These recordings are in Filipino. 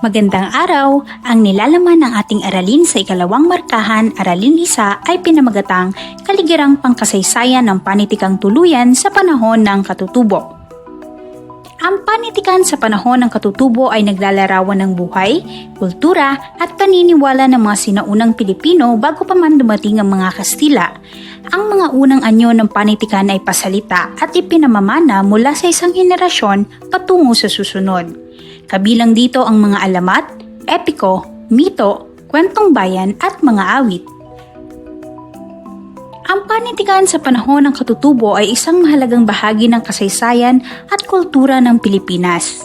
Magandang araw! Ang nilalaman ng ating aralin sa ikalawang markahan, aralin isa ay pinamagatang kaligirang pangkasaysayan ng panitikang tuluyan sa panahon ng katutubo. Ang panitikan sa panahon ng katutubo ay naglalarawan ng buhay, kultura at paniniwala ng mga sinaunang Pilipino bago pa man dumating ang mga Kastila. Ang mga unang anyo ng panitikan ay pasalita at ipinamamana mula sa isang henerasyon patungo sa susunod. Kabilang dito ang mga alamat, epiko, mito, kwentong bayan at mga awit. Ang panitikan sa panahon ng katutubo ay isang mahalagang bahagi ng kasaysayan at kultura ng Pilipinas.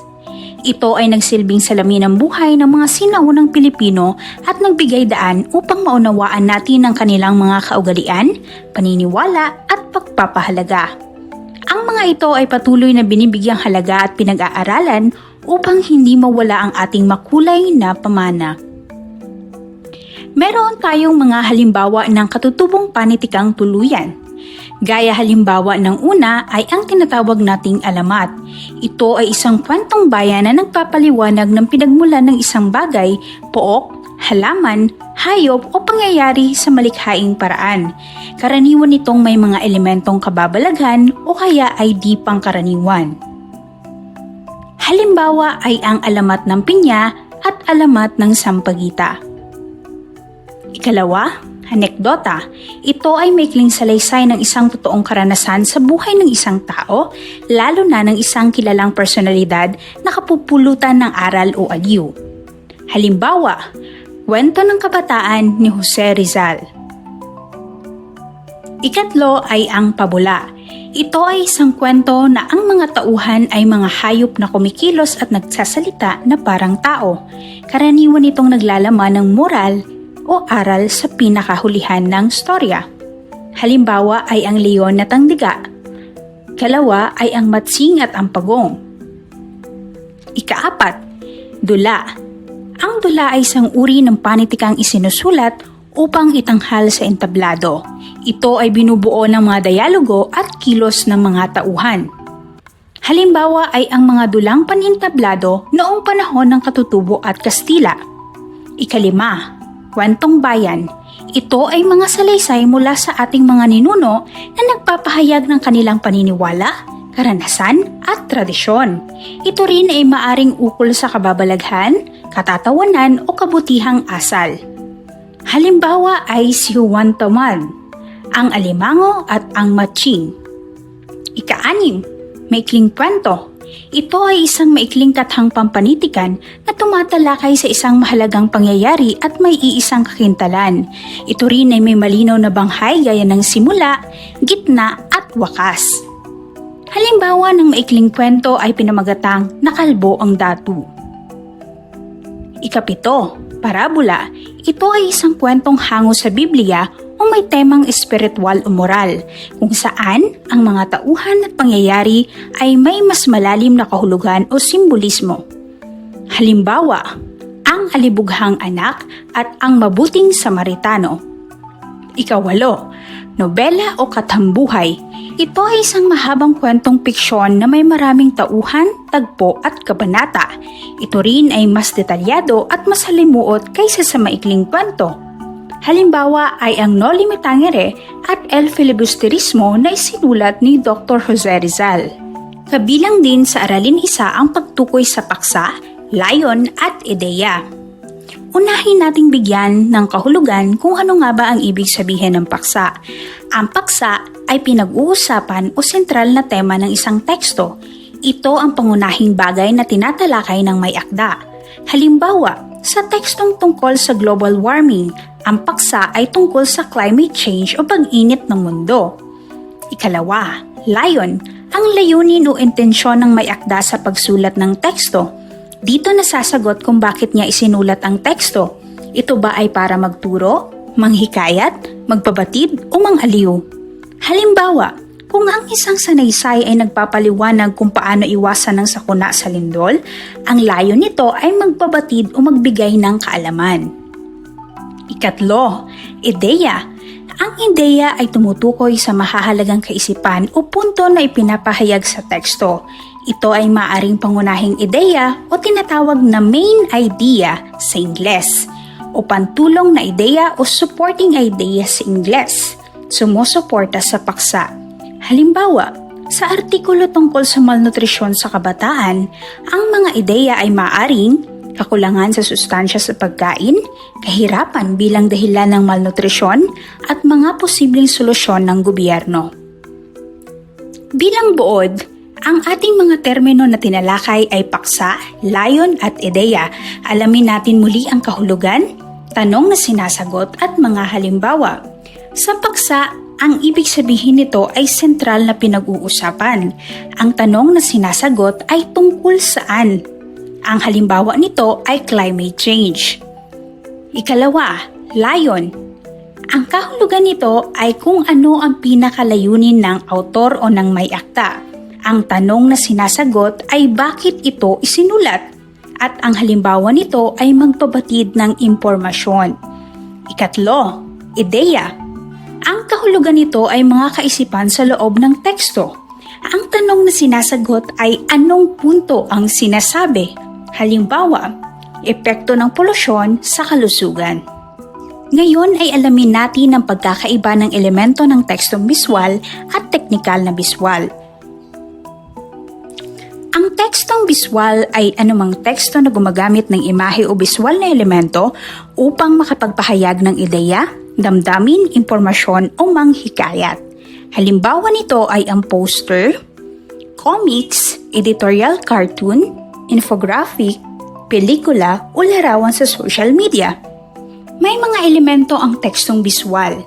Ito ay nagsilbing salamin ng buhay ng mga sinaunang Pilipino at nagbigay daan upang maunawaan natin ang kanilang mga kaugalian, paniniwala at pagpapahalaga. Ang mga ito ay patuloy na binibigyang halaga at pinag-aaralan upang hindi mawala ang ating makulay na pamana. Meron tayong mga halimbawa ng katutubong panitikang tuluyan. Gaya halimbawa ng una ay ang tinatawag nating alamat. Ito ay isang kwentong bayan na nagpapaliwanag ng pinagmulan ng isang bagay, pook, halaman, hayop o pangyayari sa malikhaing paraan. Karaniwan nitong may mga elementong kababalaghan o kaya ay di pangkaraniwan. Halimbawa ay ang alamat ng pinya at alamat ng sampagita. Ikalawa, anekdota. Ito ay maikling salaysay ng isang totoong karanasan sa buhay ng isang tao, lalo na ng isang kilalang personalidad na kapupulutan ng aral o aliw. Halimbawa, kwento ng kabataan ni Jose Rizal. Ikatlo ay ang pabula. Ito ay isang kwento na ang mga tauhan ay mga hayop na kumikilos at nagsasalita na parang tao. Karaniwan itong naglalaman ng moral o aral sa pinakahulihan ng storya. Halimbawa ay ang leon na tangdiga. Kalawa ay ang matsing at ang pagong. Ikaapat, dula. Ang dula ay isang uri ng panitikang isinusulat upang itanghal sa entablado. Ito ay binubuo ng mga dialogo at kilos ng mga tauhan. Halimbawa ay ang mga dulang panintablado noong panahon ng Katutubo at Kastila. Ikalima, kwentong bayan. Ito ay mga salaysay mula sa ating mga ninuno na nagpapahayag ng kanilang paniniwala, karanasan at tradisyon. Ito rin ay maaring ukol sa kababalaghan, katatawanan o kabutihang asal. Halimbawa ay si Juan Tomad, ang alimango at ang matching. Ika-anim, maikling kwento. Ito ay isang maikling kathang pampanitikan na tumatalakay sa isang mahalagang pangyayari at may iisang kakintalan. Ito rin ay may malinaw na banghay gaya ng simula, gitna at wakas. Halimbawa ng maikling kwento ay pinamagatang nakalbo ang datu. Ikapito, parabola. Ito ay isang kwentong hango sa Biblia o may temang espiritual o moral, kung saan ang mga tauhan at pangyayari ay may mas malalim na kahulugan o simbolismo. Halimbawa, ang alibughang anak at ang mabuting Samaritano. Ikawalo, nobela o katambuhay. Ito ay isang mahabang kwentong piksyon na may maraming tauhan, tagpo at kabanata. Ito rin ay mas detalyado at mas halimuot kaysa sa maikling kwento. Halimbawa ay ang No Limitangere at El Filibusterismo na isinulat ni Dr. Jose Rizal. Kabilang din sa aralin isa ang pagtukoy sa paksa, layon at ideya. Unahin nating bigyan ng kahulugan kung ano nga ba ang ibig sabihin ng paksa. Ang paksa ay pinag-uusapan o sentral na tema ng isang teksto. Ito ang pangunahing bagay na tinatalakay ng may akda. Halimbawa, sa tekstong tungkol sa global warming, ang paksa ay tungkol sa climate change o pag-init ng mundo. Ikalawa, layon, ang layunin o intensyon ng may akda sa pagsulat ng teksto. Dito nasasagot kung bakit niya isinulat ang teksto. Ito ba ay para magturo, manghikayat, magpabatid o mangaliw? Halimbawa, kung ang isang sanaysay ay nagpapaliwanag kung paano iwasan ng sakuna sa lindol, ang layo nito ay magpabatid o magbigay ng kaalaman. Ikatlo, ideya. Ang ideya ay tumutukoy sa mahahalagang kaisipan o punto na ipinapahayag sa teksto. Ito ay maaring pangunahing ideya o tinatawag na main idea sa Ingles o pantulong na ideya o supporting idea sa Ingles. Sumusuporta sa paksa. Halimbawa, sa artikulo tungkol sa malnutrisyon sa kabataan, ang mga ideya ay maaring kakulangan sa sustansya sa pagkain, kahirapan bilang dahilan ng malnutrisyon, at mga posibleng solusyon ng gobyerno. Bilang buod, ang ating mga termino na tinalakay ay paksa, layon at ideya. Alamin natin muli ang kahulugan, tanong na sinasagot at mga halimbawa. Sa paksa, ang ibig sabihin nito ay sentral na pinag-uusapan. Ang tanong na sinasagot ay tungkol saan. Ang halimbawa nito ay climate change. Ikalawa, layon. Ang kahulugan nito ay kung ano ang pinakalayunin ng autor o ng may akta. Ang tanong na sinasagot ay bakit ito isinulat at ang halimbawa nito ay magpabatid ng impormasyon. Ikatlo, ideya. Ang kahulugan nito ay mga kaisipan sa loob ng teksto. Ang tanong na sinasagot ay anong punto ang sinasabi. Halimbawa, epekto ng polusyon sa kalusugan. Ngayon ay alamin natin ang pagkakaiba ng elemento ng tekstong biswal at teknikal na biswal. Ang tekstong biswal ay anumang teksto na gumagamit ng imahe o biswal na elemento upang makapagpahayag ng ideya, damdamin, impormasyon o manghikayat. Halimbawa nito ay ang poster, comics, editorial cartoon, infographic, pelikula o larawan sa social media. May mga elemento ang tekstong biswal.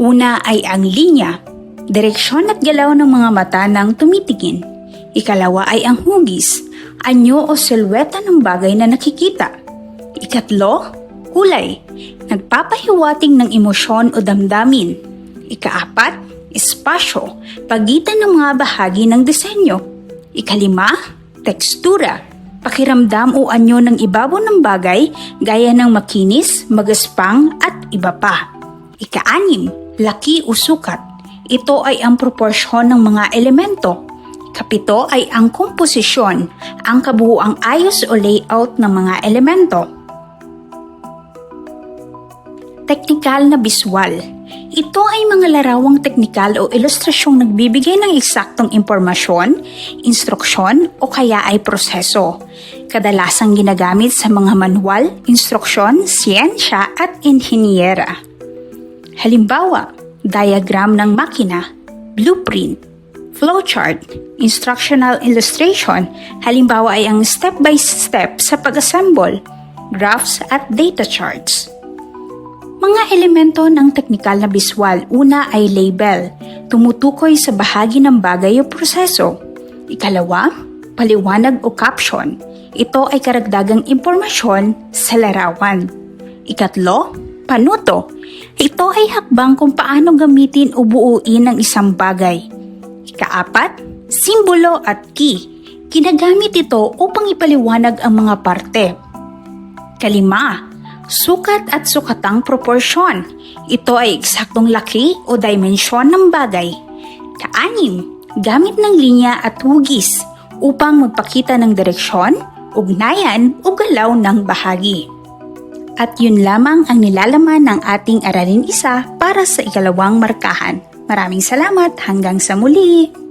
Una ay ang linya, direksyon at galaw ng mga mata ng tumitingin. Ikalawa ay ang hugis, anyo o silweta ng bagay na nakikita. Ikatlo, kulay, nagpapahiwating ng emosyon o damdamin. Ikaapat, espasyo, pagitan ng mga bahagi ng disenyo. Ikalima, tekstura, pakiramdam o anyo ng ibabaw ng bagay gaya ng makinis, magaspang at iba pa. Ikaanim, laki o sukat. Ito ay ang proporsyon ng mga elemento. Kapito ay ang komposisyon, ang kabuuang ayos o layout ng mga elemento. Teknikal na biswal. Ito ay mga larawang teknikal o ilustrasyong nagbibigay ng eksaktong impormasyon, instruksyon o kaya ay proseso. Kadalasang ginagamit sa mga manual, instruksyon, siyensya at inhinyera. Halimbawa, diagram ng makina, blueprint, flowchart, instructional illustration, halimbawa ay ang step-by-step sa pag-assemble, graphs at data charts. Mga elemento ng teknikal na biswal, una ay label, tumutukoy sa bahagi ng bagay o proseso. Ikalawa, paliwanag o caption, ito ay karagdagang impormasyon sa larawan. Ikatlo, panuto, ito ay hakbang kung paano gamitin o buuin ang isang bagay. Ikaapat, simbolo at key, ginagamit ito upang ipaliwanag ang mga parte. Kalima, sukat at sukatang proporsyon. Ito ay eksaktong laki o dimensyon ng bagay. Kaanim, gamit ng linya at hugis upang magpakita ng direksyon, ugnayan o galaw ng bahagi. At yun lamang ang nilalaman ng ating aralin isa para sa ikalawang markahan. Maraming salamat hanggang sa muli!